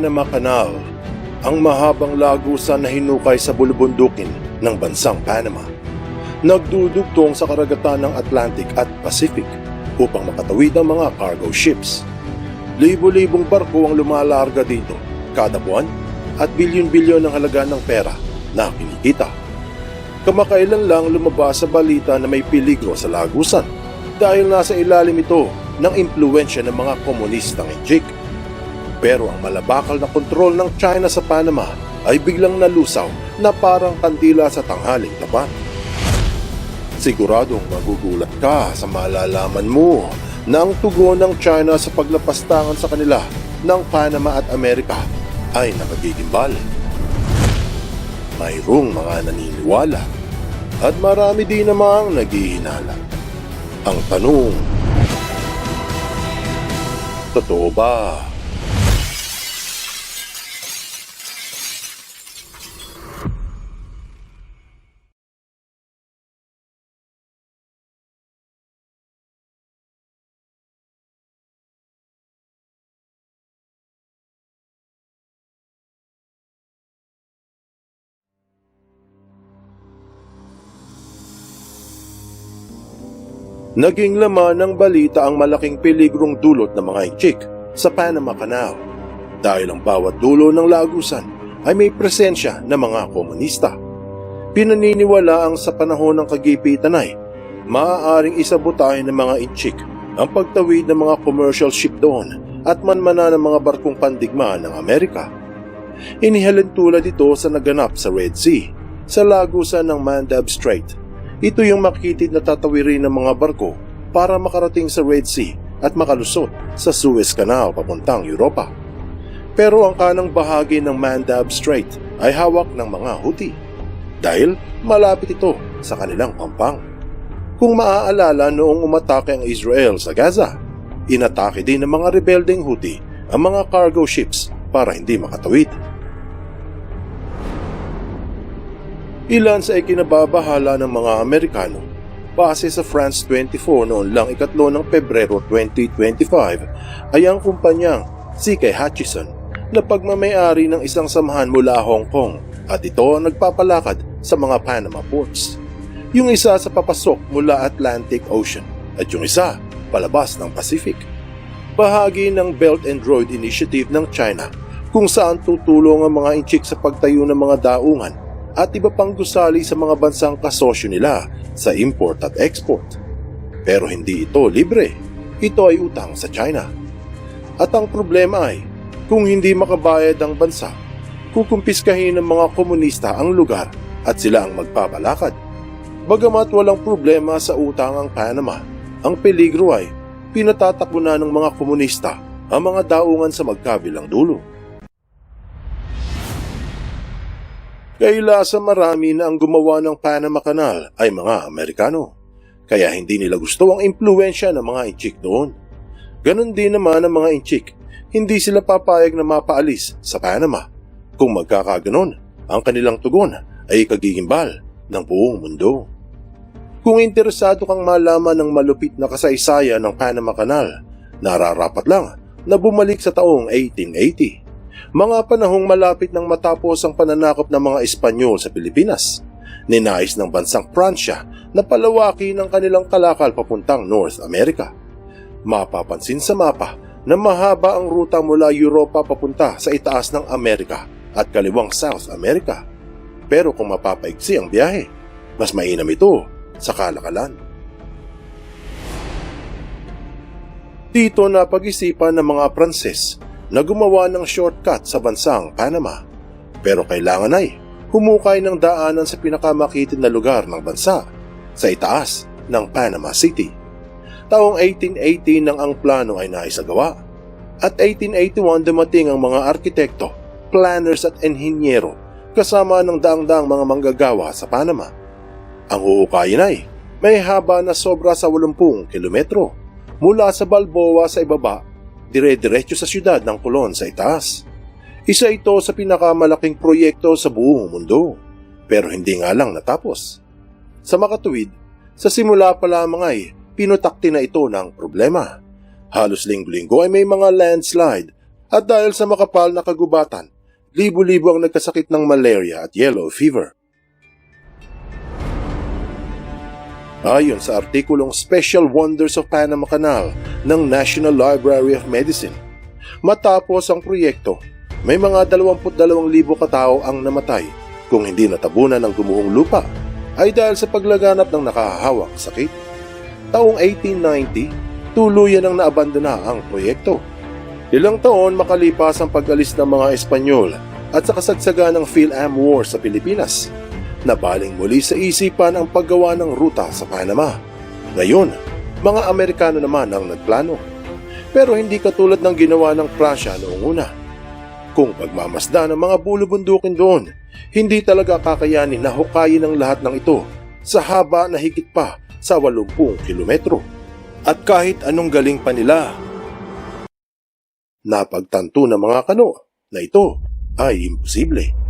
Panama Canal, ang mahabang lagusan na hinukay sa bulubundukin ng bansang Panama. Nagdudugtong sa karagatan ng Atlantic at Pacific upang makatawid ang mga cargo ships. Libo-libong barko ang lumalarga dito kada buwan at bilyon-bilyon ang halaga ng pera na kinikita. Kamakailan lang lumabas sa balita na may peligro sa lagusan dahil nasa ilalim ito ng impluensya ng mga komunistang Injik. Pero ang malabakal na kontrol ng China sa Panama ay biglang nalusaw na parang kandila sa tanghaling tapat. Siguradong magugulat ka sa malalaman mo na ang tugon ng China sa paglapastangan sa kanila ng Panama at Amerika ay nakagigimbal. Mayroong mga naniniwala at marami din namang naghihinala. Ang tanong, totoo ba? Naging laman ng balita ang malaking peligrong dulot ng mga Inchik sa Panama Canal dahil ang bawat dulo ng lagusan ay may presensya ng mga komunista. Pinaniniwala ang sa panahon ng kagipitan ay maaaring isabotahin ng mga Inchik ang pagtawid ng mga commercial ship doon at manmana ng mga barkong pandigma ng Amerika. Inihalin tulad ito sa naganap sa Red Sea, sa lagusan ng Mandab Strait ito yung makitid na tatawirin ng mga barko para makarating sa Red Sea at makalusot sa Suez Canal papuntang Europa. Pero ang kanang bahagi ng Mandab Strait ay hawak ng mga Houthi dahil malapit ito sa kanilang pampang. Kung maaalala noong umatake ang Israel sa Gaza, inatake din ng mga rebeldeng Houthi ang mga cargo ships para hindi makatawid. Ilan sa ikinababahala ng mga Amerikano base sa France 24 noon lang ikatlo ng Pebrero 2025 ay ang kumpanyang CK Hutchison na pagmamayari ng isang samahan mula Hong Kong at ito ang nagpapalakad sa mga Panama ports. Yung isa sa papasok mula Atlantic Ocean at yung isa palabas ng Pacific. Bahagi ng Belt and Road Initiative ng China kung saan tutulong ang mga inchik sa pagtayo ng mga daungan at iba pang gusali sa mga bansang kasosyo nila sa import at export. Pero hindi ito libre. Ito ay utang sa China. At ang problema ay, kung hindi makabayad ang bansa, kukumpiskahin ng mga komunista ang lugar at sila ang magpapalakad. Bagamat walang problema sa utang ang Panama, ang peligro ay pinatatakbo na ng mga komunista ang mga daungan sa magkabilang dulo. Kaila sa marami na ang gumawa ng Panama Canal ay mga Amerikano. Kaya hindi nila gusto ang impluensya ng mga Inchik doon. Ganon din naman ang mga Inchik. Hindi sila papayag na mapaalis sa Panama. Kung magkakaganon, ang kanilang tugon ay kagigimbal ng buong mundo. Kung interesado kang malaman ng malupit na kasaysayan ng Panama Canal, nararapat lang na bumalik sa taong 1880 mga panahong malapit nang matapos ang pananakop ng mga Espanyol sa Pilipinas. Ninais ng bansang Pransya na palawakin ang kanilang kalakal papuntang North America. Mapapansin sa mapa na mahaba ang ruta mula Europa papunta sa itaas ng Amerika at kaliwang South America. Pero kung mapapaiksi ang biyahe, mas mainam ito sa kalakalan. Dito na pag-isipan ng mga Pranses na gumawa ng shortcut sa bansang Panama. Pero kailangan ay humukay ng daanan sa pinakamakitin na lugar ng bansa, sa itaas ng Panama City. Taong 1880 nang ang plano ay naisagawa. At 1881 dumating ang mga arkitekto, planners at enhinyero kasama ng daang-daang mga manggagawa sa Panama. Ang huhukayin ay may haba na sobra sa 80 kilometro mula sa Balboa sa ibaba dire-diretso sa siyudad ng Colon sa itaas. Isa ito sa pinakamalaking proyekto sa buong mundo, pero hindi nga lang natapos. Sa makatuwid, sa simula pa lamang ay pinutakti na ito ng problema. Halos linggo-linggo ay may mga landslide At dahil sa makapal na kagubatan, libo-libo ang nagkasakit ng malaria at yellow fever. Ayon sa artikulong Special Wonders of Panama Canal ng National Library of Medicine, matapos ang proyekto, may mga 22,000 katao ang namatay kung hindi natabunan ng gumuhong lupa ay dahil sa paglaganap ng nakahahawang sakit. Taong 1890, tuluyan ang naabandona ang proyekto. Ilang taon makalipas ang pag-alis ng mga Espanyol at sa kasagsagan ng Phil-Am War sa Pilipinas, nabaling muli sa isipan ang paggawa ng ruta sa Panama. Ngayon, mga Amerikano naman ang nagplano. Pero hindi katulad ng ginawa ng Prussia noong una. Kung pagmamasda ng mga bulubundukin doon, hindi talaga kakayanin na hukayin ang lahat ng ito sa haba na higit pa sa 80 kilometro. At kahit anong galing pa nila, napagtanto ng mga kano na ito ay imposible.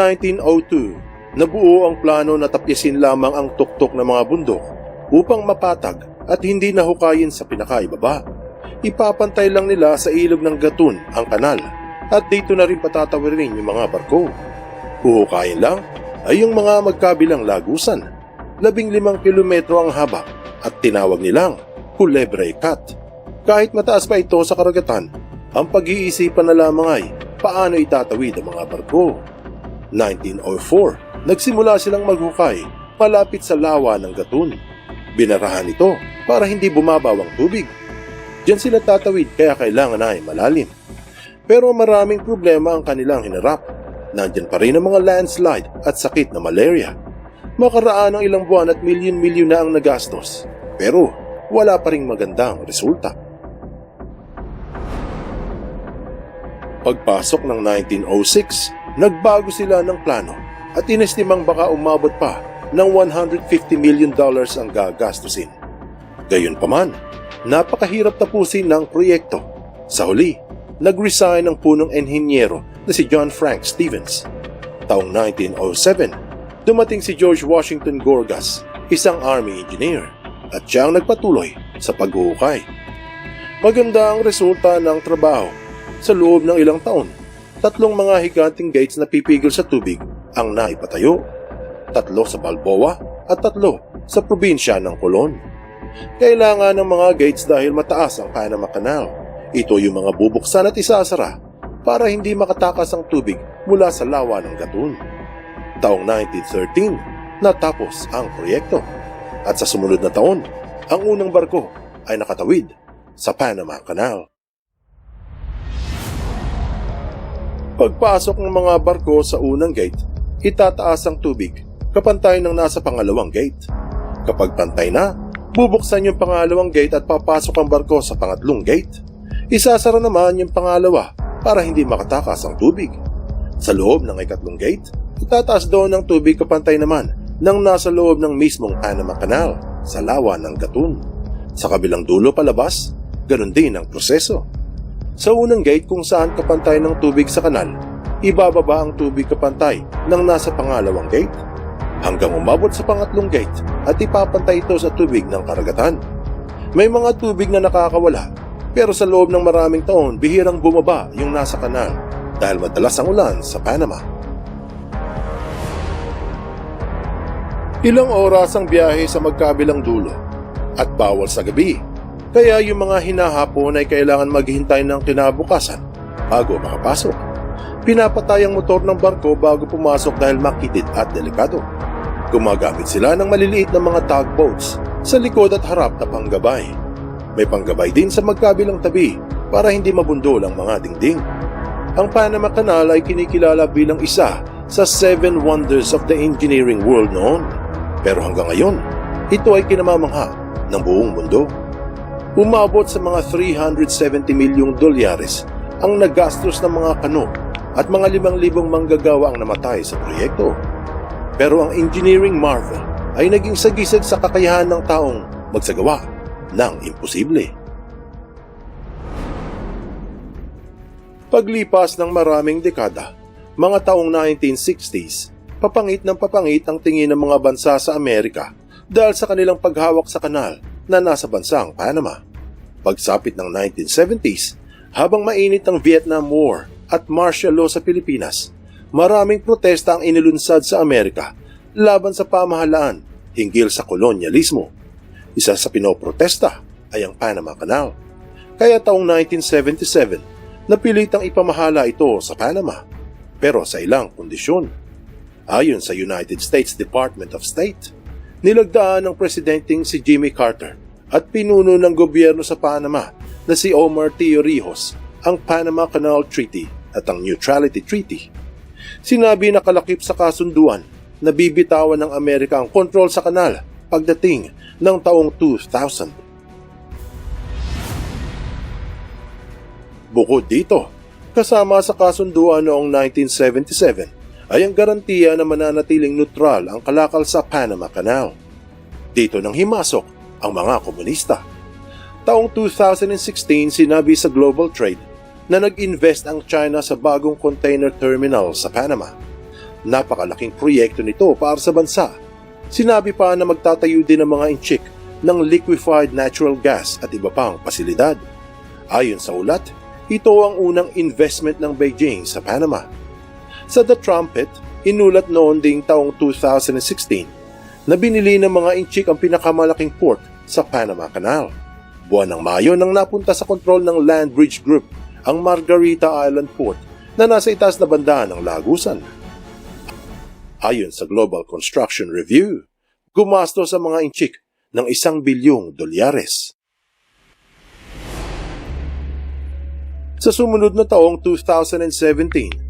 1902, nabuo ang plano na tapyasin lamang ang tuktok ng mga bundok upang mapatag at hindi nahukayin sa pinakaibaba. Ipapantay lang nila sa ilog ng Gatun ang kanal at dito na rin patatawirin yung mga barko. Huhukayin lang ay yung mga magkabilang lagusan. Labing limang kilometro ang haba at tinawag nilang Culebre Cut. Kahit mataas pa ito sa karagatan, ang pag-iisipan na lamang ay paano itatawid ang mga barko. 1904, nagsimula silang maghukay malapit sa lawa ng Gatun. Binarahan ito para hindi bumabaw ang tubig. Diyan sila tatawid kaya kailangan ay malalim. Pero maraming problema ang kanilang hinarap. Nandyan pa rin ang mga landslide at sakit na malaria. Makaraan ng ilang buwan at milyon-milyon na ang nagastos. Pero wala pa rin magandang resulta. Pagpasok ng 1906, nagbago sila ng plano at inestimang baka umabot pa ng 150 million dollars ang gagastusin. Gayunpaman, napakahirap tapusin ng proyekto. Sa huli, nag-resign ang punong enhinyero na si John Frank Stevens. Taong 1907, dumating si George Washington Gorgas, isang army engineer, at siya ang nagpatuloy sa paghuhukay. Maganda ang resulta ng trabaho. Sa loob ng ilang taon, tatlong mga higanting gates na pipigil sa tubig ang naipatayo. Tatlo sa Balboa at tatlo sa probinsya ng Colon. Kailangan ng mga gates dahil mataas ang Panama Canal. Ito yung mga bubuksan at isasara para hindi makatakas ang tubig mula sa lawa ng Gatun. Taong 1913, natapos ang proyekto. At sa sumunod na taon, ang unang barko ay nakatawid sa Panama Canal. Pagpasok ng mga barko sa unang gate, itataas ang tubig kapantay ng nasa pangalawang gate. Kapag pantay na, bubuksan yung pangalawang gate at papasok ang barko sa pangatlong gate. Isasara naman yung pangalawa para hindi makatakas ang tubig. Sa loob ng ikatlong gate, itataas doon ng tubig kapantay naman ng nasa loob ng mismong Panama Canal sa lawa ng Gatun. Sa kabilang dulo palabas, ganun din ang proseso. Sa unang gate kung saan kapantay ng tubig sa kanal, ibababa ang tubig kapantay ng nasa pangalawang gate hanggang umabot sa pangatlong gate at ipapantay ito sa tubig ng karagatan. May mga tubig na nakakawala pero sa loob ng maraming taon bihirang bumaba yung nasa kanal dahil madalas ang ulan sa Panama. Ilang oras ang biyahe sa magkabilang dulo at bawal sa gabi kaya yung mga hinahapon ay kailangan maghintay ng kinabukasan bago makapasok. Pinapatay ang motor ng barko bago pumasok dahil makitid at delikado. Gumagamit sila ng maliliit na mga tugboats sa likod at harap na panggabay. May panggabay din sa magkabilang tabi para hindi mabundol ang mga dingding. Ang Panama Canal ay kinikilala bilang isa sa Seven Wonders of the Engineering World noon. Pero hanggang ngayon, ito ay kinamamangha ng buong mundo umabot sa mga 370 milyong dolyares ang nagastos ng mga kano at mga 5,000 manggagawa ang namatay sa proyekto. Pero ang engineering marvel ay naging sagisag sa kakayahan ng taong magsagawa ng imposible. Paglipas ng maraming dekada, mga taong 1960s, papangit ng papangit ang tingin ng mga bansa sa Amerika dahil sa kanilang paghawak sa kanal na nasa bansang Panama. Pagsapit ng 1970s, habang mainit ang Vietnam War at martial law sa Pilipinas, maraming protesta ang inilunsad sa Amerika laban sa pamahalaan hinggil sa kolonyalismo. Isa sa pinoprotesta ay ang Panama Canal. Kaya taong 1977, napilitang ipamahala ito sa Panama, pero sa ilang kondisyon. Ayon sa United States Department of State, nilagdaan ng presidenteng si Jimmy Carter at pinuno ng gobyerno sa Panama na si Omar Torrijos ang Panama Canal Treaty at ang Neutrality Treaty. Sinabi na kalakip sa kasunduan na bibitawan ng Amerika ang kontrol sa kanal pagdating ng taong 2000. Bukod dito, kasama sa kasunduan noong 1977 ay ang garantiya na mananatiling neutral ang kalakal sa Panama Canal. Dito nang himasok ang mga komunista. Taong 2016 sinabi sa Global Trade na nag-invest ang China sa bagong container terminal sa Panama. Napakalaking proyekto nito para sa bansa. Sinabi pa na magtatayo din ng mga inchik ng liquefied natural gas at iba pang pasilidad. Ayon sa ulat, ito ang unang investment ng Beijing sa Panama. Sa The Trumpet, inulat noon ding taong 2016 na binili ng mga inchik ang pinakamalaking port sa Panama Canal. Buwan ng Mayo nang napunta sa kontrol ng Land Bridge Group ang Margarita Island Port na nasa itaas na banda ng Lagusan. Ayon sa Global Construction Review, gumasto sa mga inchik ng isang bilyong dolyares. Sa sumunod na taong 2017,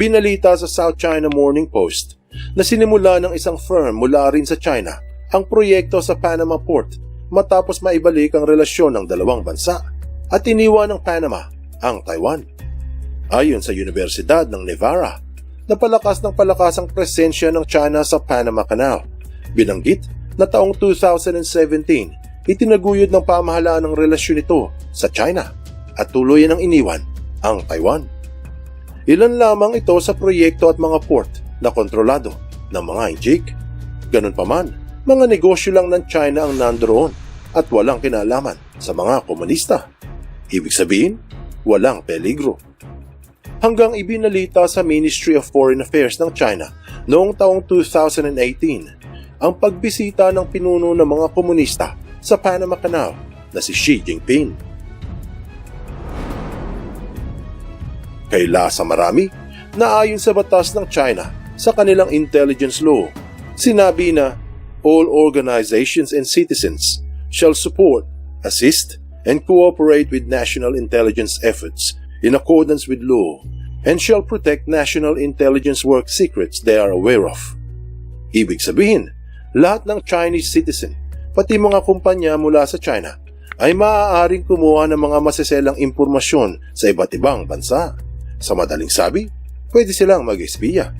binalita sa South China Morning Post na sinimula ng isang firm mula rin sa China ang proyekto sa Panama Port matapos maibalik ang relasyon ng dalawang bansa at iniwan ng Panama ang Taiwan. Ayon sa Universidad ng Nevada, napalakas ng palakas ang presensya ng China sa Panama Canal. Binanggit na taong 2017, itinaguyod ng pamahalaan ng relasyon nito sa China at tuluyan ang iniwan ang Taiwan. Ilan lamang ito sa proyekto at mga port na kontrolado ng mga injik. Ganun pa man, mga negosyo lang ng China ang nandoon at walang kinalaman sa mga komunista. Ibig sabihin, walang peligro. Hanggang ibinalita sa Ministry of Foreign Affairs ng China noong taong 2018 ang pagbisita ng pinuno ng mga komunista sa Panama Canal na si Xi Jinping. Kaila sa marami na ayon sa batas ng China sa kanilang intelligence law, sinabi na all organizations and citizens shall support, assist, and cooperate with national intelligence efforts in accordance with law and shall protect national intelligence work secrets they are aware of. Ibig sabihin, lahat ng Chinese citizen, pati mga kumpanya mula sa China, ay maaaring kumuha ng mga maseselang impormasyon sa iba't ibang bansa. Sa madaling sabi, pwede silang mag-espiya.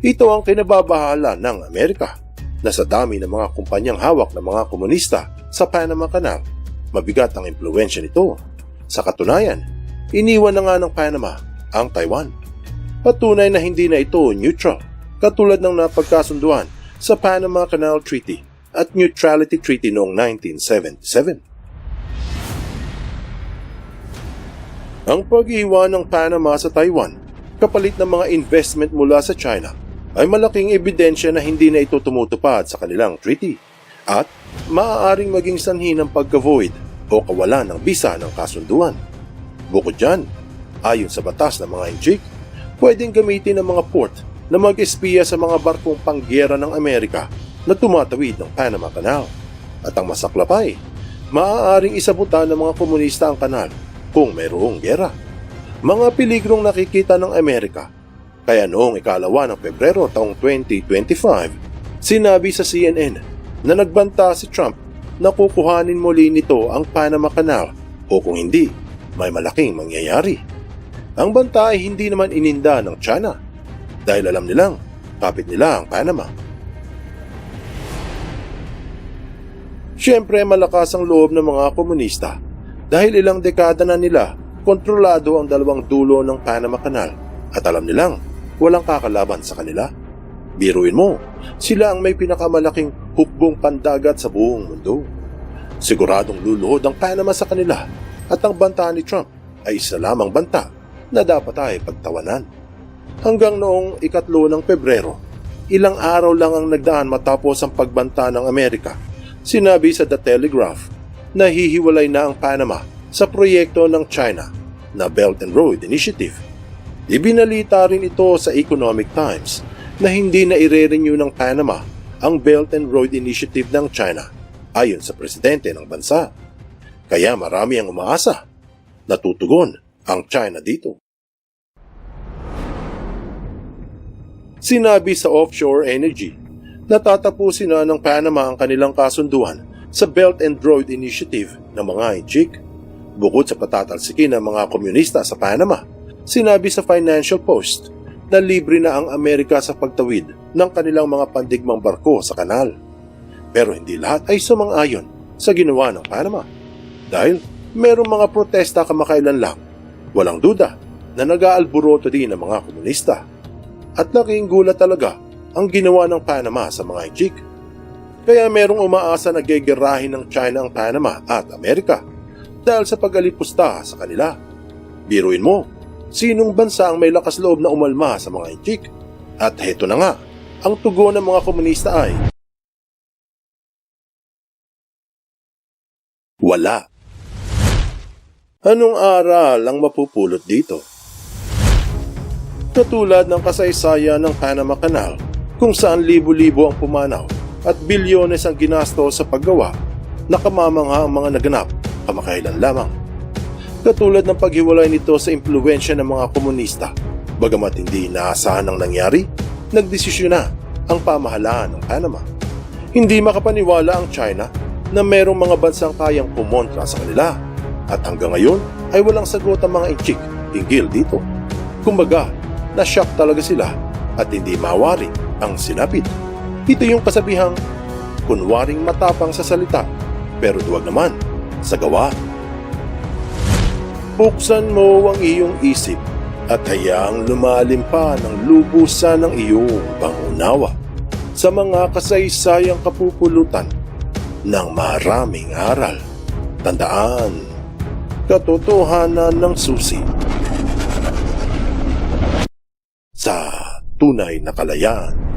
Ito ang kinababahala ng Amerika na sa dami ng mga kumpanyang hawak ng mga komunista sa Panama Canal, mabigat ang impluensya nito. Sa katunayan, iniwan na nga ng Panama ang Taiwan. Patunay na hindi na ito neutral, katulad ng napagkasunduan sa Panama Canal Treaty at Neutrality Treaty noong 1977. Ang pag-iwan ng Panama sa Taiwan kapalit ng mga investment mula sa China ay malaking ebidensya na hindi na ito tumutupad sa kanilang treaty at maaaring maging sanhi ng pagka-void o kawalan ng bisa ng kasunduan. Bukod dyan, ayon sa batas ng mga inchik, pwedeng gamitin ng mga port na mag-espiya sa mga barkong panggera ng Amerika na tumatawid ng Panama Canal. At ang masaklapay, maaaring isabutan ng mga komunista ang kanal kung mayroong gera. Mga peligrong nakikita ng Amerika. Kaya noong ikalawa ng Pebrero taong 2025, sinabi sa CNN na nagbanta si Trump na kukuhanin muli nito ang Panama Canal o kung hindi, may malaking mangyayari. Ang banta ay hindi naman ininda ng China dahil alam nilang kapit nila ang Panama. Siyempre malakas ang loob ng mga komunista dahil ilang dekada na nila kontrolado ang dalawang dulo ng Panama Canal at alam nilang walang kakalaban sa kanila. Biruin mo, sila ang may pinakamalaking hukbong pandagat sa buong mundo. Siguradong luluhod ang Panama sa kanila at ang banta ni Trump ay isa lamang banta na dapat ay pagtawanan. Hanggang noong ikatlo ng Pebrero, ilang araw lang ang nagdaan matapos ang pagbanta ng Amerika. Sinabi sa The Telegraph na hihiwalay na ang Panama sa proyekto ng China na Belt and Road Initiative. Ibinalita rin ito sa Economic Times na hindi na ire-renew ng Panama ang Belt and Road Initiative ng China ayon sa presidente ng bansa. Kaya marami ang umaasa na tutugon ang China dito. Sinabi sa Offshore Energy na na ng Panama ang kanilang kasunduan sa Belt and Road Initiative ng mga inchik. Bukod sa patatalsikin ng mga komunista sa Panama, sinabi sa Financial Post na libre na ang Amerika sa pagtawid ng kanilang mga pandigmang barko sa kanal. Pero hindi lahat ay sumang-ayon sa ginawa ng Panama. Dahil merong mga protesta kamakailan lang, walang duda na nag-aalburoto din ng mga komunista. At laking gulat talaga ang ginawa ng Panama sa mga inchik. Kaya merong umaasa na gegerahin ng China ang Panama at Amerika dahil sa pag-alipusta sa kanila. Biruin mo, sinong bansa ang may lakas loob na umalma sa mga inchik? At heto na nga, ang tugon ng mga komunista ay Wala. Anong aral ang mapupulot dito? Katulad ng kasaysayan ng Panama Canal kung saan libo-libo ang pumanaw at bilyones ang ginasto sa paggawa, nakamamangha ang mga naganap kamakailan lamang. Katulad ng paghiwalay nito sa impluensya ng mga komunista, bagamat hindi inaasahan ang nangyari, nagdesisyon na ang pamahalaan ng Panama. Hindi makapaniwala ang China na merong mga bansang kayang pumontra sa kanila at hanggang ngayon ay walang sagot ang mga inchik hinggil dito. Kumbaga, na-shock talaga sila at hindi mawari ang sinapit. Ito yung kasabihang kunwaring matapang sa salita pero duwag naman sa gawa. Buksan mo ang iyong isip at hayaang lumalim pa ng lubusan ng iyong pangunawa sa mga kasaysayang kapupulutan ng maraming aral. Tandaan, katotohanan ng susi sa tunay na kalayaan.